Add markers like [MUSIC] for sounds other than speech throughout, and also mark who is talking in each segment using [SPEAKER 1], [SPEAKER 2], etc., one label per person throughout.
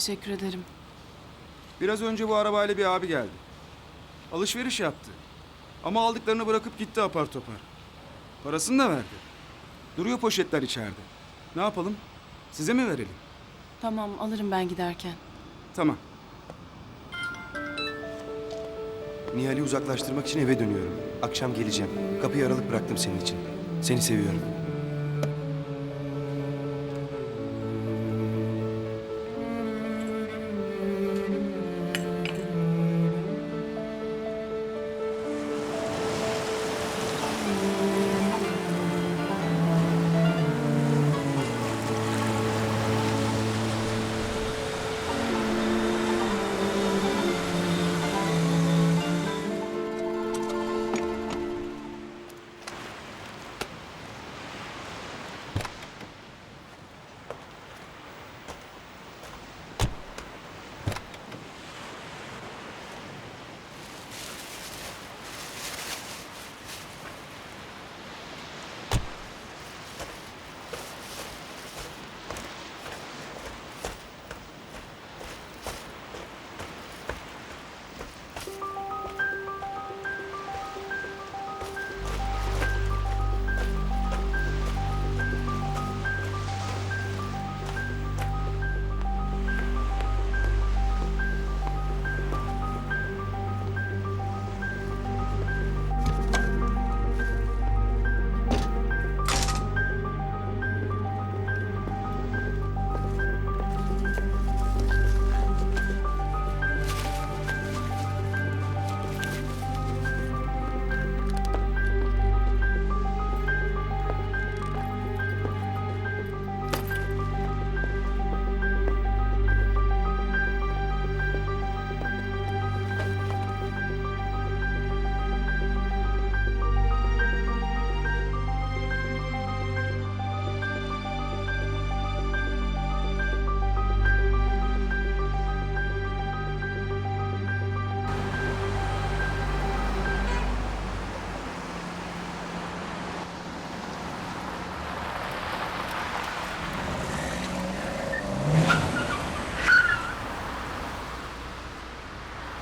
[SPEAKER 1] Teşekkür ederim.
[SPEAKER 2] Biraz önce bu arabayla bir abi geldi. Alışveriş yaptı. Ama aldıklarını bırakıp gitti apar topar. Parasını da verdi. Duruyor poşetler içeride. Ne yapalım? Size mi verelim?
[SPEAKER 1] Tamam alırım ben giderken.
[SPEAKER 2] Tamam.
[SPEAKER 3] Nihal'i uzaklaştırmak için eve dönüyorum. Akşam geleceğim. Kapıyı aralık bıraktım senin için. Seni seviyorum.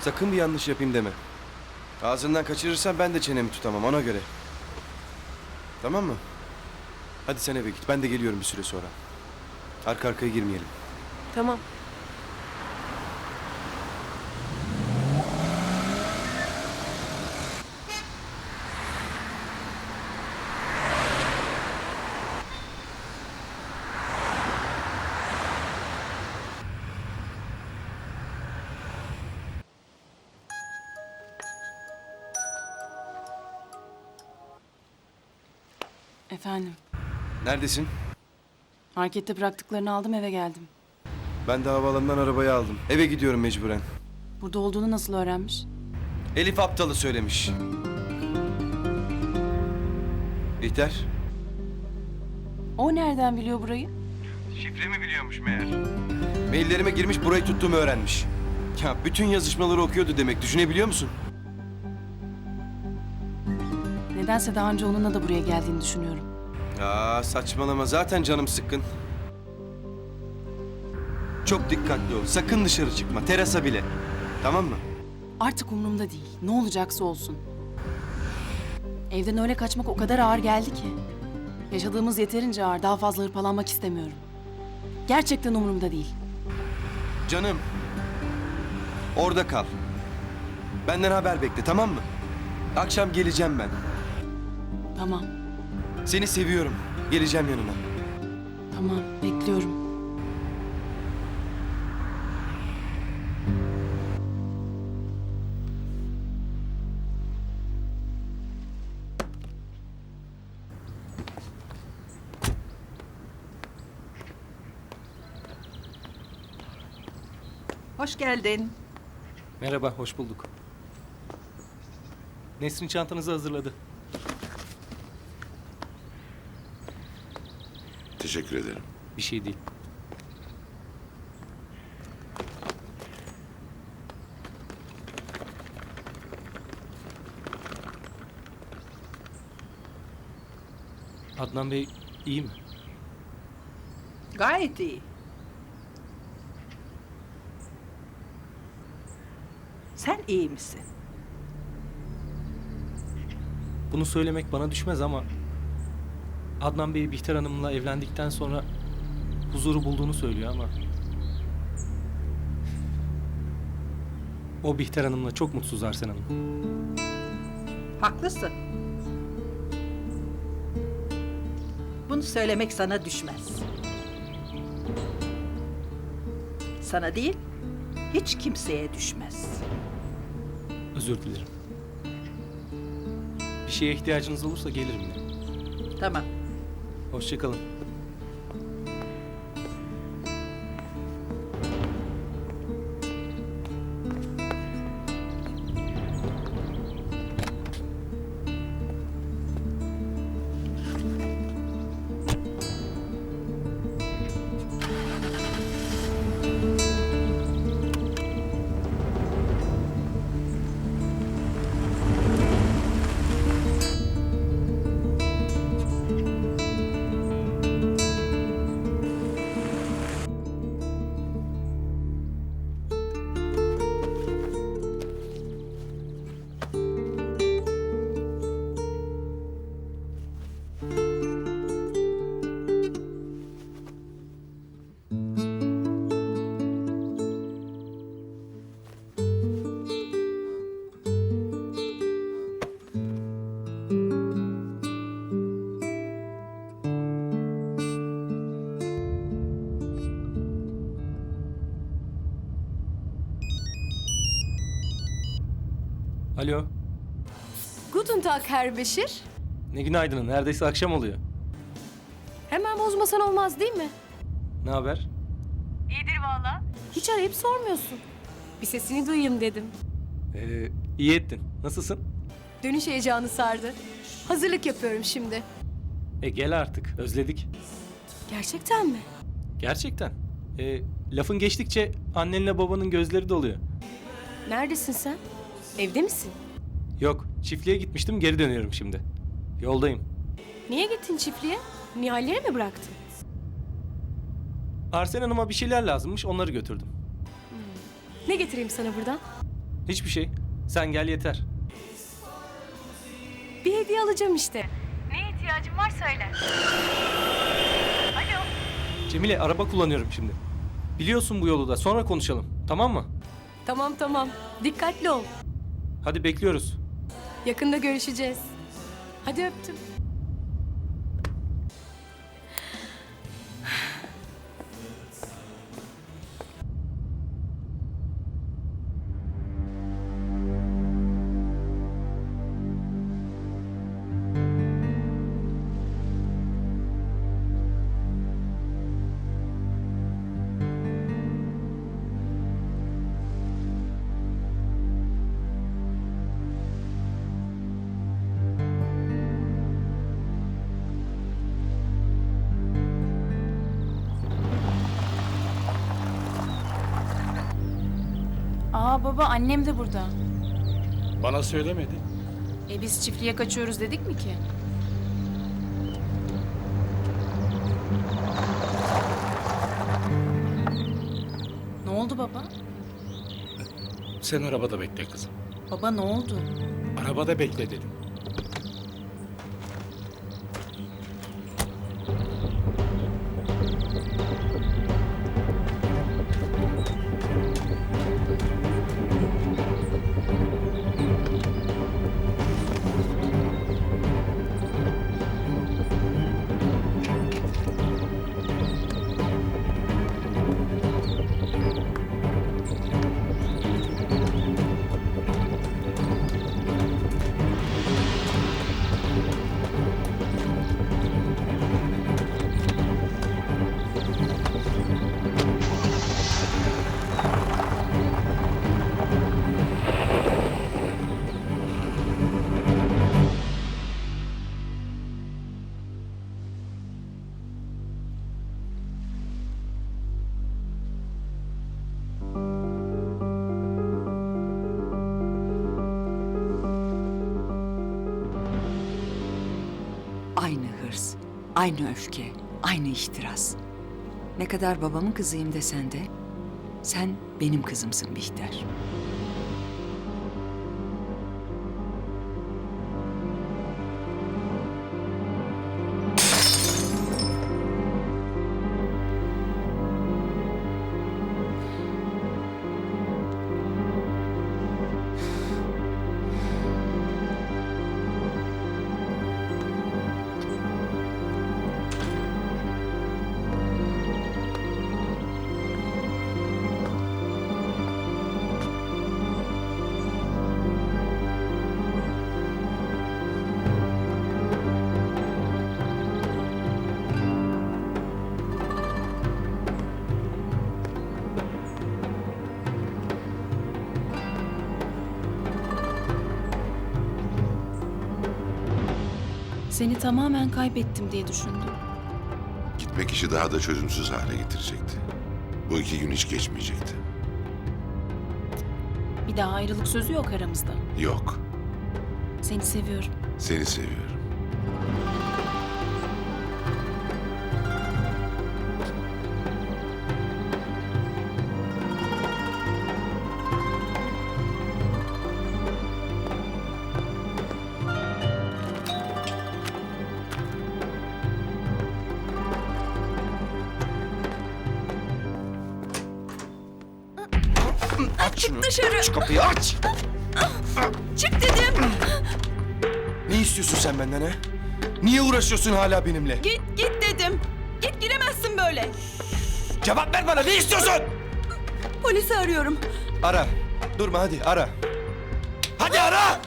[SPEAKER 3] Sakın bir yanlış yapayım deme. Ağzından kaçırırsan ben de çenemi tutamam ona göre. Tamam mı? Hadi sen eve git. Ben de geliyorum bir süre sonra. Arka arkaya girmeyelim.
[SPEAKER 4] Tamam.
[SPEAKER 1] Efendim.
[SPEAKER 3] Neredesin?
[SPEAKER 1] Markette bıraktıklarını aldım eve geldim.
[SPEAKER 3] Ben de havaalanından arabayı aldım. Eve gidiyorum mecburen.
[SPEAKER 1] Burada olduğunu nasıl öğrenmiş?
[SPEAKER 3] Elif aptalı söylemiş. Bihter.
[SPEAKER 1] O nereden biliyor burayı?
[SPEAKER 3] Şifremi biliyormuş meğer. Maillerime girmiş burayı tuttuğumu öğrenmiş. Ya bütün yazışmaları okuyordu demek. Düşünebiliyor musun?
[SPEAKER 1] Nedense daha önce onunla da buraya geldiğini düşünüyorum.
[SPEAKER 3] Ya saçmalama zaten canım sıkkın. Çok dikkatli ol. Sakın dışarı çıkma. Terasa bile. Tamam mı?
[SPEAKER 1] Artık umurumda değil. Ne olacaksa olsun. Evden öyle kaçmak o kadar ağır geldi ki. Yaşadığımız yeterince ağır. Daha fazla hırpalanmak istemiyorum. Gerçekten umurumda değil.
[SPEAKER 3] Canım. Orada kal. Benden haber bekle tamam mı? Akşam geleceğim ben.
[SPEAKER 1] Tamam,
[SPEAKER 3] Seni seviyorum. Geleceğim yanına.
[SPEAKER 1] tamam. Bekliyorum.
[SPEAKER 5] Hoş geldin.
[SPEAKER 6] Merhaba, hoş bulduk. Nesrin çantanızı hazırladı.
[SPEAKER 7] Teşekkür ederim.
[SPEAKER 6] Bir şey değil. Adnan Bey iyi mi?
[SPEAKER 5] Gayet iyi.
[SPEAKER 4] Sen iyi misin?
[SPEAKER 6] Bunu söylemek bana düşmez ama... Adnan Bey Bihter Hanım'la evlendikten sonra huzuru bulduğunu söylüyor ama... O Bihter Hanım'la çok mutsuz Arsen Hanım.
[SPEAKER 4] Haklısın. Bunu söylemek sana düşmez. Sana değil, hiç kimseye düşmez.
[SPEAKER 6] Özür dilerim. Bir şeye ihtiyacınız olursa gelirim.
[SPEAKER 4] Tamam.
[SPEAKER 6] Hoşçakalın. Alo.
[SPEAKER 5] Guten Tag Herr Beşir.
[SPEAKER 6] Ne günaydın. Neredeyse akşam oluyor.
[SPEAKER 5] Hemen bozmasan olmaz değil mi?
[SPEAKER 6] Ne haber?
[SPEAKER 5] İyidir valla. Hiç arayıp sormuyorsun. Bir sesini duyayım dedim.
[SPEAKER 6] Ee, iyi ettin. Nasılsın?
[SPEAKER 5] Dönüş heyecanı sardı. Hazırlık yapıyorum şimdi.
[SPEAKER 6] E gel artık. Özledik.
[SPEAKER 5] Gerçekten mi?
[SPEAKER 6] Gerçekten. E, lafın geçtikçe annenle babanın gözleri doluyor.
[SPEAKER 5] Neredesin sen? Evde misin?
[SPEAKER 6] Yok, çiftliğe gitmiştim geri dönüyorum şimdi. Yoldayım.
[SPEAKER 5] Niye gittin çiftliğe? Nihal'lere mi bıraktın?
[SPEAKER 6] Arsen Hanım'a bir şeyler lazımmış onları götürdüm.
[SPEAKER 5] Ne getireyim sana buradan?
[SPEAKER 6] Hiçbir şey. Sen gel yeter.
[SPEAKER 5] Bir hediye alacağım işte. Neye ihtiyacın var söyle. Alo.
[SPEAKER 6] Cemile araba kullanıyorum şimdi. Biliyorsun bu yolu da sonra konuşalım. Tamam mı?
[SPEAKER 5] Tamam tamam. Dikkatli ol.
[SPEAKER 6] Hadi bekliyoruz.
[SPEAKER 5] Yakında görüşeceğiz. Hadi öptüm.
[SPEAKER 1] Aa baba annem de burada.
[SPEAKER 7] Bana söylemedi.
[SPEAKER 1] E biz çiftliğe kaçıyoruz dedik mi ki? Ne oldu baba?
[SPEAKER 7] Sen arabada bekle kızım.
[SPEAKER 1] Baba ne oldu?
[SPEAKER 7] Arabada bekle dedim.
[SPEAKER 8] Aynı öfke, aynı ihtiras. Ne kadar babamın kızıyım desen de sen benim kızımsın Bihter.
[SPEAKER 1] Seni tamamen kaybettim diye düşündüm.
[SPEAKER 9] Gitmek işi daha da çözümsüz hale getirecekti. Bu iki gün hiç geçmeyecekti.
[SPEAKER 1] Bir daha ayrılık sözü yok aramızda.
[SPEAKER 9] Yok,
[SPEAKER 1] Seni seviyorum.
[SPEAKER 9] seni seviyorum.
[SPEAKER 3] Dışarı. Aç kapıyı aç.
[SPEAKER 1] Çık dedim.
[SPEAKER 3] Ne istiyorsun sen benden ha? Niye uğraşıyorsun hala benimle?
[SPEAKER 1] Git git dedim. Git giremezsin böyle.
[SPEAKER 3] Cevap ver bana ne istiyorsun?
[SPEAKER 1] Polisi arıyorum.
[SPEAKER 3] Ara. Durma hadi ara. Hadi ara.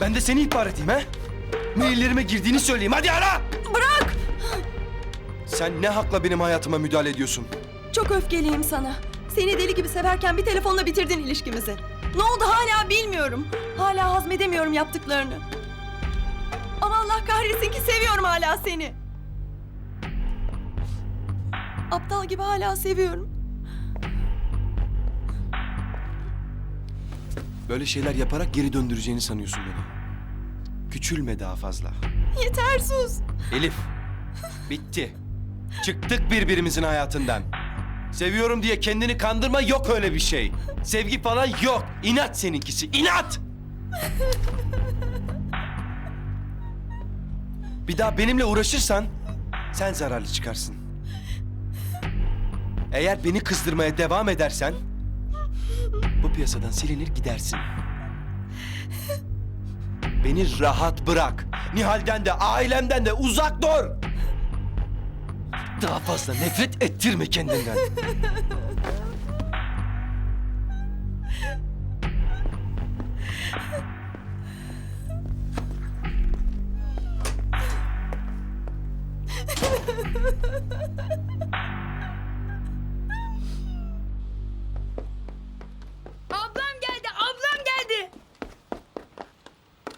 [SPEAKER 3] Ben de seni ihbar edeyim ha? Maillerime girdiğini söyleyeyim. Hadi ara.
[SPEAKER 1] Bırak.
[SPEAKER 3] Sen ne hakla benim hayatıma müdahale ediyorsun?
[SPEAKER 1] Çok öfkeliyim sana. Seni deli gibi severken bir telefonla bitirdin ilişkimizi. Ne oldu hala bilmiyorum. Hala hazmedemiyorum yaptıklarını. Ama Allah kahretsin ki seviyorum hala seni. Aptal gibi hala seviyorum.
[SPEAKER 3] Böyle şeyler yaparak geri döndüreceğini sanıyorsun beni. Küçülme daha fazla.
[SPEAKER 1] Yeter sus.
[SPEAKER 3] Elif. Bitti. Çıktık birbirimizin hayatından. Seviyorum diye kendini kandırma yok öyle bir şey. Sevgi falan yok. İnat seninkisi. inat. Bir daha benimle uğraşırsan sen zararlı çıkarsın. Eğer beni kızdırmaya devam edersen bu piyasadan silinir gidersin. Beni rahat bırak. Nihal'den de ailemden de uzak dur. Daha fazla nefret ettirme kendinden.
[SPEAKER 5] Ablam geldi, ablam geldi.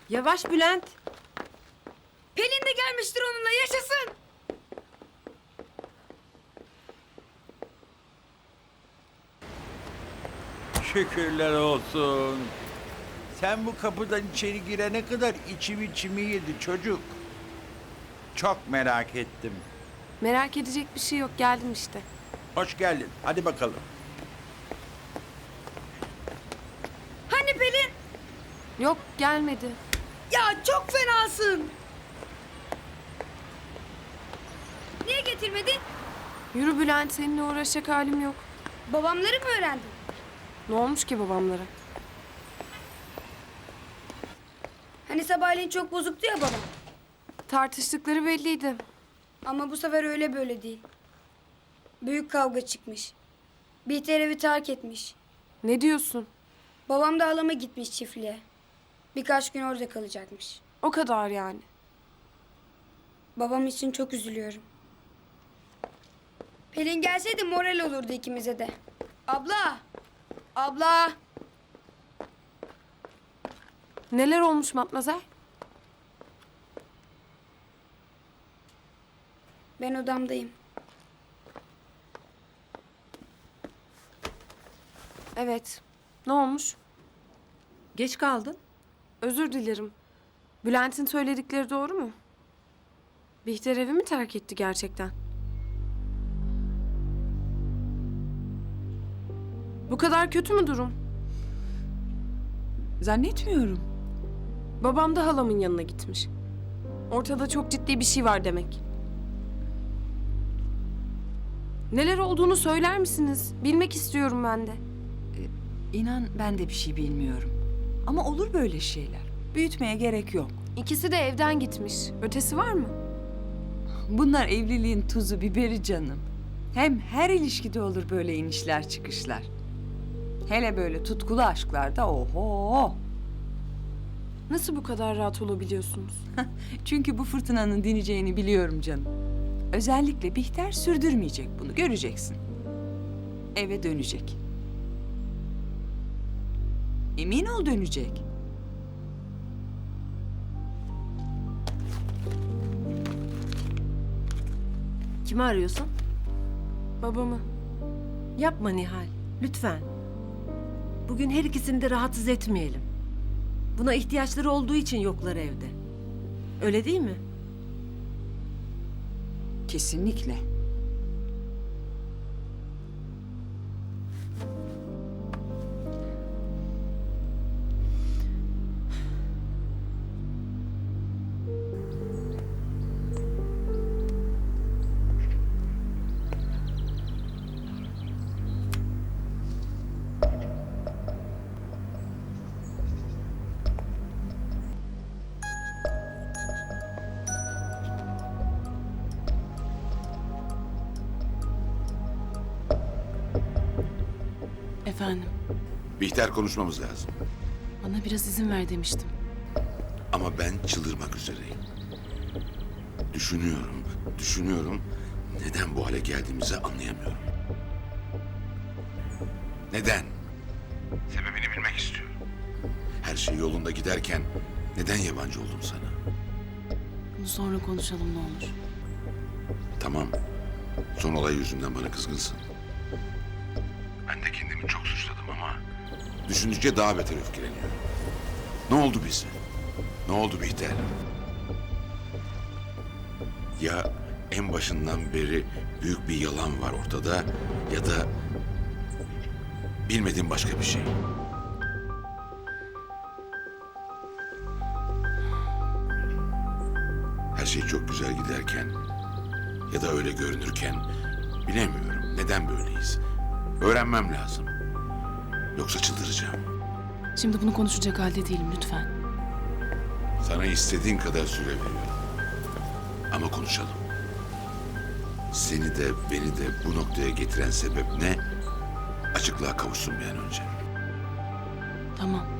[SPEAKER 5] Yavaş Bülent. Pelin de gelmiştir onunla, yaşasın.
[SPEAKER 10] Şükürler olsun. Sen bu kapıdan içeri girene kadar içim içimi yedi çocuk. Çok merak ettim.
[SPEAKER 5] Merak edecek bir şey yok, geldim işte.
[SPEAKER 10] Hoş geldin. Hadi bakalım.
[SPEAKER 5] Hani Pelin? Yok, gelmedi. Ya çok fenasın. Niye getirmedin? Yürü Bülent, seninle uğraşacak halim yok.
[SPEAKER 11] Babamları mı öğrendin?
[SPEAKER 5] Ne olmuş ki babamlara?
[SPEAKER 11] Hani sabahleyin çok bozuktu ya babam.
[SPEAKER 5] Tartıştıkları belliydi.
[SPEAKER 11] Ama bu sefer öyle böyle değil. Büyük kavga çıkmış. Bihter evi terk etmiş.
[SPEAKER 5] Ne diyorsun?
[SPEAKER 11] Babam da halama gitmiş çiftliğe. Birkaç gün orada kalacakmış.
[SPEAKER 5] O kadar yani.
[SPEAKER 11] Babam için çok üzülüyorum. Pelin gelseydi moral olurdu ikimize de. Abla! Abla!
[SPEAKER 5] Neler olmuş Matmazel?
[SPEAKER 11] Ben odamdayım.
[SPEAKER 5] Evet. Ne olmuş?
[SPEAKER 4] Geç kaldın.
[SPEAKER 5] Özür dilerim. Bülent'in söyledikleri doğru mu? Bihter evi mi terk etti gerçekten? Kadar kötü mü durum?
[SPEAKER 8] Zannetmiyorum.
[SPEAKER 5] Babam da halamın yanına gitmiş. Ortada çok ciddi bir şey var demek. Neler olduğunu söyler misiniz? Bilmek istiyorum ben de.
[SPEAKER 8] İnan ben de bir şey bilmiyorum. Ama olur böyle şeyler. Büyütmeye gerek yok.
[SPEAKER 5] İkisi de evden gitmiş. Ötesi var mı?
[SPEAKER 8] Bunlar evliliğin tuzu biberi canım. Hem her ilişkide olur böyle inişler çıkışlar. Hele böyle tutkulu aşklarda oho.
[SPEAKER 5] Nasıl bu kadar rahat olabiliyorsunuz? [LAUGHS]
[SPEAKER 8] Çünkü bu fırtınanın dineceğini biliyorum canım. Özellikle Bihter sürdürmeyecek bunu göreceksin. Eve dönecek. Emin ol dönecek.
[SPEAKER 12] Kimi arıyorsun?
[SPEAKER 5] Babamı.
[SPEAKER 12] Yapma Nihal. Lütfen. Bugün her ikisini de rahatsız etmeyelim. Buna ihtiyaçları olduğu için yoklar evde. Öyle değil mi?
[SPEAKER 8] Kesinlikle.
[SPEAKER 1] Efendim,
[SPEAKER 9] Bihter konuşmamız lazım.
[SPEAKER 1] bana biraz izin ver demiştim.
[SPEAKER 9] Ama ben çıldırmak üzereyim. Düşünüyorum, düşünüyorum. Neden bu hale geldiğimizi anlayamıyorum. Neden? Sebebini bilmek istiyorum. Her şey yolunda giderken neden yabancı oldum sana?
[SPEAKER 1] Bunu sonra konuşalım ne olur.
[SPEAKER 9] Tamam. Son olay yüzünden bana kızgınsın. Ben de kendimi çok suçladım ama... Düşündükçe daha beter öfkeleniyorum. Ne oldu bize? Ne oldu Bihter? Ya en başından beri büyük bir yalan var ortada ya da bilmediğim başka bir şey. Her şey çok güzel giderken ya da öyle görünürken bilemiyorum neden böyleyiz. Öğrenmem lazım. Yoksa çıldıracağım.
[SPEAKER 1] Şimdi bunu konuşacak halde değilim lütfen.
[SPEAKER 9] Sana istediğin kadar süre veriyorum. Ama konuşalım. Seni de beni de bu noktaya getiren sebep ne? Açıklığa kavuşsun bir an önce.
[SPEAKER 1] Tamam.
[SPEAKER 9] Tamam.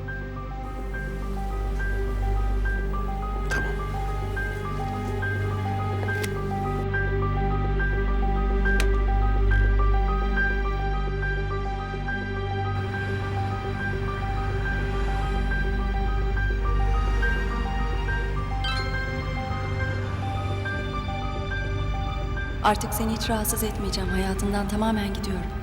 [SPEAKER 1] Artık seni hiç rahatsız etmeyeceğim. Hayatından tamamen gidiyorum.